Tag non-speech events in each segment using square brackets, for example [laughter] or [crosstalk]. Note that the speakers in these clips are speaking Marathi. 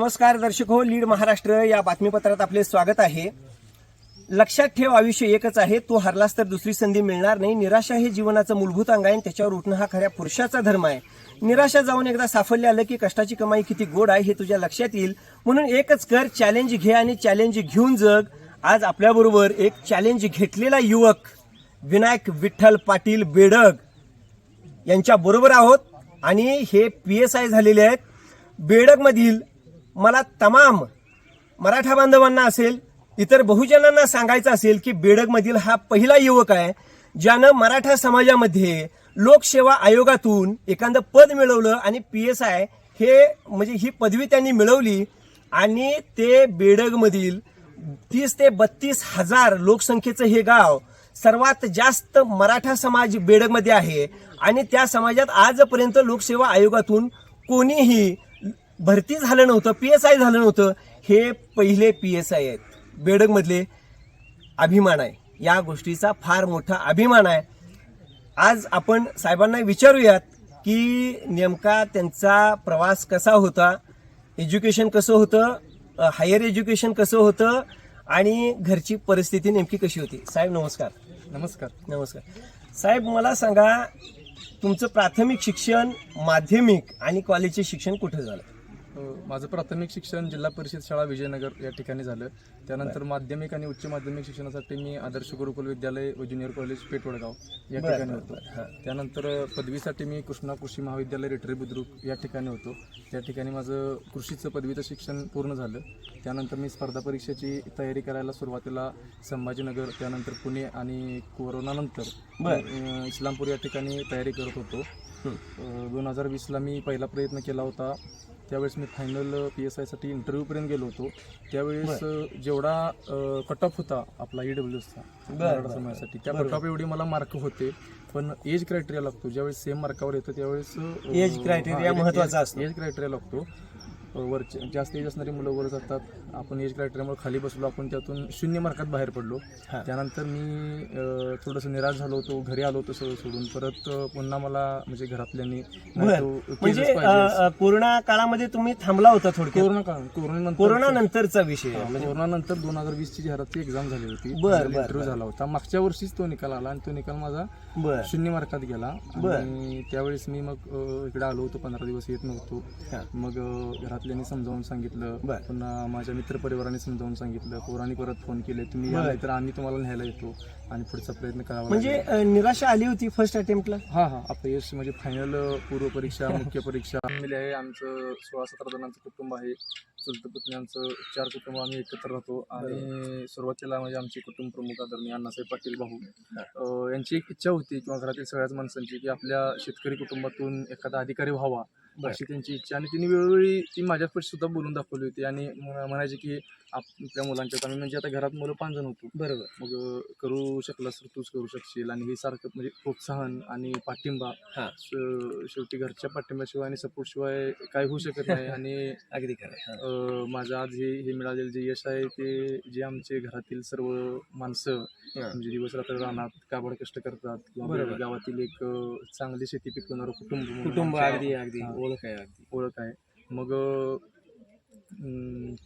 नमस्कार दर्शक हो लीड महाराष्ट्र या बातमीपत्रात आपले स्वागत आहे. लक्षात ठेव आयुष्य एकच आहे. तो हरलास तर दुसरी संधी मिळणार नाही. निराशा हे जीवनाचं मूलभूत अंग आहे आणि त्याच्यावर उठणं हा खऱ्या पुरुषाचा धर्म आहे. निराशा जाऊन एकदा साफल्य आलं की कष्टाची कमाई किती गोड आहे हे तुझ्या लक्षात येईल. म्हणून एकच कर चॅलेंज घे आणि चॅलेंज घेऊन जग. आज आपल्याबरोबर एक चॅलेंज घेतलेला युवक विनायक विठ्ठल पाटील बेडग यांच्या बरोबर आहोत. आणि हे पी एस आय झालेले आहेत. बेडगमधील मला तमाम मराठा बांधवांना असेल इतर बहुजनांना सांगायचं असेल की बेडगमधील हा पहिला युवक आहे ज्यानं मराठा समाजामध्ये लोकसेवा आयोगातून एखादं पद मिळवलं आणि पी एस आय हे म्हणजे ही पदवी त्यांनी मिळवली आणि ते बेडगमधील तीस ते बत्तीस हजार लोकसंख्येचं हे गाव सर्वात जास्त मराठा समाज बेडगमध्ये आहे आणि त्या समाजात आजपर्यंत लोकसेवा आयोगातून कोणीही भरती झालं नव्हतं पी एस आय झालं नव्हतं. हे पहिले पी एस आय आहेत. बेडगमधले अभिमान आहे. या गोष्टीचा फार मोठा अभिमान आहे. आज आपण साहेबांना विचारूयात की नेमका त्यांचा प्रवास कसा होता एज्युकेशन कसं होतं हायर एज्युकेशन कसं होतं आणि घरची परिस्थिती नेमकी कशी होती. साहेब नमस्कार. नमस्कार. नमस्कार. साहेब मला सांगा तुमचं प्राथमिक शिक्षण माध्यमिक आणि कॉलेजचे शिक्षण कुठे झालं? माझं प्राथमिक शिक्षण जिल्हा परिषद शाळा विजयनगर या ठिकाणी झालं. त्यानंतर माध्यमिक आणि उच्च माध्यमिक शिक्षणासाठी मी आदर्श गुरुकुल विद्यालय व ज्युनियर कॉलेज पेटवडगाव या ठिकाणी होतो. त्यानंतर पदवीसाठी मी कृष्णा कृषी महाविद्यालय रेटरी बुद्रुक या ठिकाणी होतो. त्या ठिकाणी माझं कृषीचं पदवीचं शिक्षण पूर्ण झालं. त्यानंतर मी स्पर्धा परीक्षेची तयारी करायला सुरुवातीला संभाजीनगर त्यानंतर पुणे आणि कोरोनानंतर इस्लामपूर या ठिकाणी तयारी करत होतो. दोन हजार वीसला मी पहिला प्रयत्न केला होता त्यावेळेस मी फायनल पी एस आयसाठी इंटरव्ह्यूपर्यंत गेलो होतो त्यावेळेस जेवढा कट ऑफ होता आपला ई डब्ल्यूचा मराठा बरं. समाजासाठी त्या. कट ऑफ एवढे मला मार्क होते पण एज क्रायटेरिया लागतो ज्यावेळेस सेम मार्कावर येतं त्यावेळेस महत्त्वाचा age- असतो. एज क्रायटेरिया लागतो वरचे जास्त एज असणारी मुलं वर जातात. आपण एज क्रायटेरियामुळे खाली बसलो आपण त्यातून शून्य मार्कात बाहेर पडलो. त्यानंतर मी थोडंसं निराश झालो होतो घरी आलो होतो सगळं सोडून. परत पुन्हा मला म्हणजे घरातल्यांनी म्हणजे कोरोना काळामध्ये तुम्ही थांबला होता थोडक्यात? कोरोना काळ कोरोना कोरोना नंतरचा विषय. म्हणजे कोरोना नंतर दोन हजार वीस ची जाहिरातची एक्झाम झाली होती. बर, इंटरव्ह्यू बर. झाला होता. मागच्या वर्षीच तो निकाल आला आणि तो निकाल माझा शून्य मार्कात गेला. आणि त्यावेळेस मी मग इकडे आलो होतो पंधरा दिवस येत नव्हतो. मग अ, घरातल्यांनी समजावून सांगितलं. बर. पुन्हा माझ्या मित्रपरिवाराने समजावून सांगितलं. पोरांनी परत फोन केले. तुम्ही बर. तर आम्ही तुम्हाला न्यायला येतो. आणि पुढचा प्रयत्न करावा म्हणजे लागेल. अ, निराशा आली होती फर्स्ट अटेम्प्टला हा हा. अपयश म्हणजे फायनल पूर्व परीक्षा [laughs] मुख्य परीक्षा. फॅमिली आहे आमचं सोळा सतरा जणांचं कुटुंब आहे. चुलत पुतण्यांचं चार कुटुंब आम्ही एकत्र राहतो. आणि सुरुवातीला म्हणजे आमचे कुटुंब प्रमुख आदरणीय अण्णासाहेब पाटील भाऊ. अं, यांची एक इच्छा होती किंवा घरातील सगळ्याच माणसांची की आपल्या शेतकरी कुटुंबातून एखादा अधिकारी व्हावा. अशी त्यांची इच्छा. आणि तिने वेळोवेळी ती माझ्यापाशी सुद्धा बोलून दाखवली होती. आणि म- म्हणायची की आपल्या मुलांच्यात आम्ही म्हणजे आता घरात मुलं पाच जण होतो. बरोबर. मग करू शकलास तर तूच करू शकशील आणि हे सारखं म्हणजे प्रोत्साहन आणि पाठिंबा हा. श- शेवटी घरच्या पाठिंब्याशिवाय आणि सपोर्ट शिवाय काय होऊ शकत नाही [laughs] आणि अगदी खरं अ, माझं आज हे हे मिळालेलं जे यश आहे ते जे आमचे घरातील सर्व माणसं म्हणजे दिवस रात्र रानात काबड कष्ट करतात किंवा बरोबर. गावातील एक अ, चांगली शेती पिकवणारं कुटुंब म्हणून कुटुंब अगदी अगदी. हा. ओळख आहे अगदी. ओळख आहे. मग अं,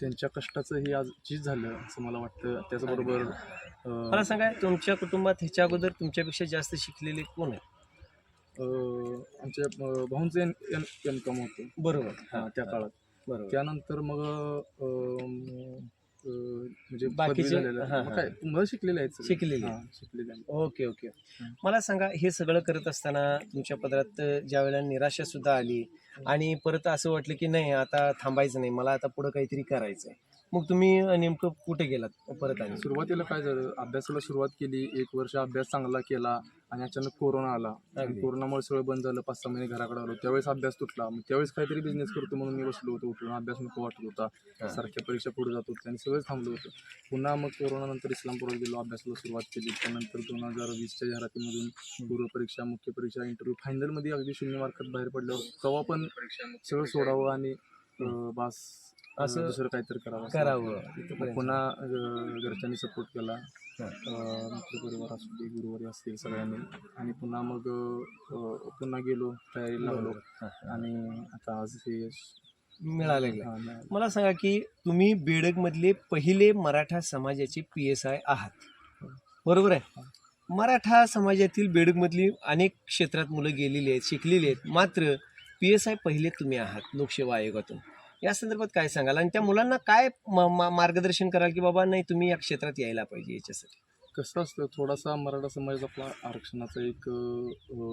त्यांच्या कष्टाचं हे आज चीज झालं असं मला वाटतं. त्याचबरोबर मला सांगा तुमच्या कुटुंबात ह्याच्या अगोदर तुमच्यापेक्षा जास्त शिकलेले कोण आहेत? अ, आमच्या भाऊंचं एन एन एम कम होतं. बरोबर. हा, त्या काळात. बरोबर. त्यानंतर मग म्हणजे बाकीचे? पदवी झालेलं हा, मग हा. काय मुलं शिकलेले आहेत सगळे. शिकलेले. हा, शिकलेले आहेत. Okay okay. मला सांगा हे सगळं करत असताना तुमच्या पदरात ज्या वेळेला निराशा सुद्धा आली आणि परत असं वाटलं की नाही आता थांबायचं नाही मला आता पुढं काहीतरी करायचं आहे मग तुम्ही नेमकं कुठे गेलात परत आणि सुरुवातीला काय झालं अभ्यासाला सुरुवात केली एक वर्ष अभ्यास चांगला केला आणि अचानक कोरोना आला. आणि. कोरोनामुळे सगळं बंद झालं पाच सहा महिने घराकडे आलो. त्यावेळेस अभ्यास तुटला. मग त्यावेळेस काहीतरी बिझनेस करतो म्हणून मी बसलो होतो उठून. अभ्यास नको वाटत होता. सारख्या परीक्षा पुढे जात होत्या आणि सगळंच थांबलो होतं. पुन्हा मग कोरोना नंतर इस्लामपुरात गेलो अभ्यासाला सुरुवात केली. त्यानंतर दोन हजार वीसच्या जाहिरातीमधून पूर्व परीक्षा मुख्य परीक्षा इंटरव्ह्यू फायनलमध्ये अगदी शून्य मार्कात बाहेर पडल्यावर तेव्हा पण सगळं सोडावं आणि बास असं दुसरं काहीतरी करावं करावं. पुन्हा घरच्यांनी सपोर्ट केला. अं, मित्रपरिवार असू दे गुरुवारी असतील सगळ्यांनी. आणि पुन्हा मग पुन्हा गेलो तयारीला लागलो. आणि आता आज हे मिळालं. मला सांगा की तुम्ही बेडगमधले पहिले मराठा समाजाचे पी एस आय आहात. बरोबर आहे? मराठा समाजातील बेडगमधली अनेक क्षेत्रात मुलं गेलेली आहेत शिकलेली आहेत. मात्र पी एस आय पहिले तुम्ही आहात लोकसेवा आयोगातून. या संदर्भात काय सांगाल? आणि त्या मुलांना काय म- मार्गदर्शन कराल की बाबा नाही तुम्ही या क्षेत्रात यायला पाहिजे याच्यासाठी? कसं असतं थोडासा मराठा समाज आपला आरक्षणाचा एक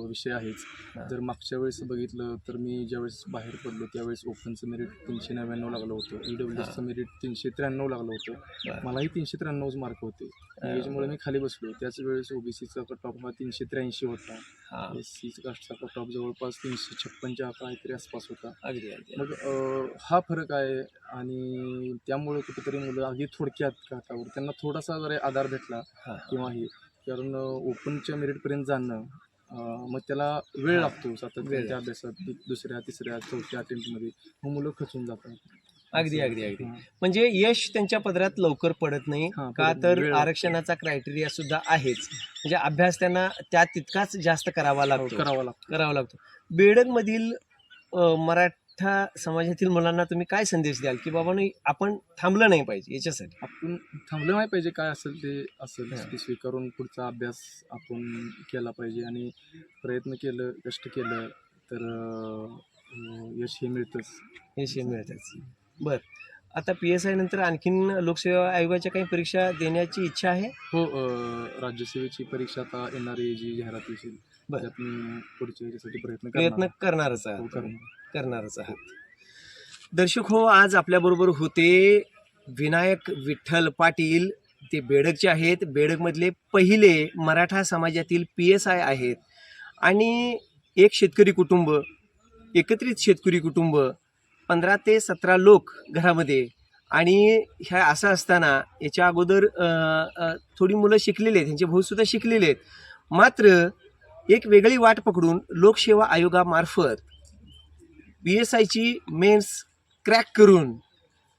विषय आहेच. जर मागच्या वेळेस बघितलं तर मी ज्यावेळेस बाहेर पडलो त्यावेळेस ओपनचं मेरिट तीनशे नव्याण्णव लागलं होतं. ई डब्ल्यू एसचं मेरिट तीनशे त्र्याण्णव लागलं होतं. मलाही तीनशे त्र्याण्णवच मार्क होते. याच्यामुळे मी खाली बसलो. त्याच वेळेस ओबीसीचा कट ऑफ हा तीनशे त्र्याऐंशी होता. एस सीचा कास्टचा कट ऑफ जवळपास तीनशे छप्पनच्या काहीतरी आसपास होता. मग हा फरक आहे आणि त्यामुळे कुठेतरी मुलं अगदी थोडक्यात काठावर त्यांना थोडासा जरी आधार भेटला हा. किंवा हे कारण ओपनच्या मेरिटपर्यंत जाणं मग त्याला वेळ. लागतो. सातत्याच्या अभ्यासात दुसऱ्या तिसऱ्या चौथ्या अटेम्प्टमध्ये मग मुलं खचून जातात. अगदी अगदी अगदी. म्हणजे यश त्यांच्या पदरात लवकर पडत नाही का तर. आरक्षणाचा क्रायटेरिया सुद्धा आहेच. म्हणजे अभ्यास त्यांना त्या तितकाच जास्त करावा हो, लागतो. करावा लागतो. करावा लागतो. बेडगमधील अ, मराठा समाजातील मुलांना तुम्ही काय संदेश द्याल? की बाबा नाही आपण थांबलं नाही पाहिजे याच्यासाठी. आपण थांबलं नाही पाहिजे काय असेल ते असेल. ते स्वीकारून पुढचा अभ्यास आपण केला पाहिजे आणि प्रयत्न केलं कष्ट केलं तर यश हे मिळतंच. यश हे मिळतच. बर. आता पी एस आय नंतर आणखीन लोकसेवा आयोगाच्या काही परीक्षा देण्याची इच्छा आहे हो राज्यसेवेची परीक्षा आता येणारी जी जाहिरात येईल बरं. त्यात मी पुढच्या याच्यासाठी प्रयत्न प्रयत्न करणार. करणारच हो, आहात करणार. करणारच आहात दर्शक हो आज आपल्याबरोबर होते विनायक विठ्ठल पाटील ते बेडगचे आहेत बेडगमधले पहिले मराठा समाजातील पी एस आय आहेत आणि एक शेतकरी कुटुंब एकत्रित शेतकरी कुटुंब पंधरा ते सतरा लोक घरामध्ये. आणि ह्या असं असताना याच्या अगोदर थोडी मुलं शिकलेली आहेत त्यांचे भाऊसुद्धा शिकलेले आहेत. मात्र एक वेगळी वाट पकडून लोकसेवा आयोगामार्फत पी एस आयची मेन्स क्रॅक करून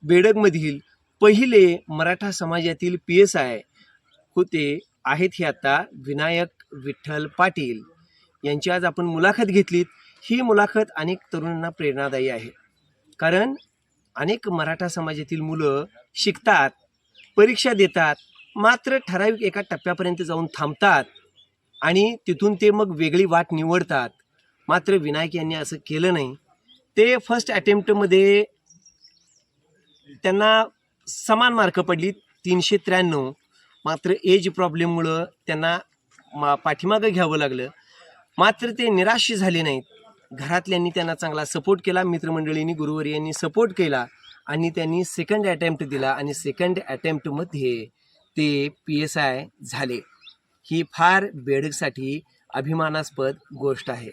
बेडगमधील पहिले मराठा समाजातील पी एस आय होते आहेत हे आता विनायक विठ्ठल पाटील. यांची आज आपण मुलाखत घेतलीत. ही मुलाखत अनेक तरुणांना प्रेरणादायी आहे. कारण अनेक मराठा समाजातील मुलं शिकतात परीक्षा देतात मात्र ठराविक एका टप्प्यापर्यंत जाऊन थांबतात आणि तिथून ते मग वेगळी वाट निवडतात. मात्र विनायक यांनी असं केलं नाही. ते फर्स्ट अटेम्प्टमध्ये त्यांना समान मार्क पडली तीनशे त्र्याण्णव. मात्र एज प्रॉब्लेममुळं त्यांना मा पाठीमागं घ्यावं लागलं. मात्र ते निराश झाले नाहीत. घरातल्यांनी त्यांना चांगला सपोर्ट केला मित्रमंडळींनी गुरुवारी यांनी सपोर्ट केला आणि त्यांनी सेकंड अटेम्प्ट दिला आणि सेकंड अटेम्प्टमध्ये ते पी एस आय झाले. ही फार बेडकसाठी अभिमानास्पद गोष्ट आहे.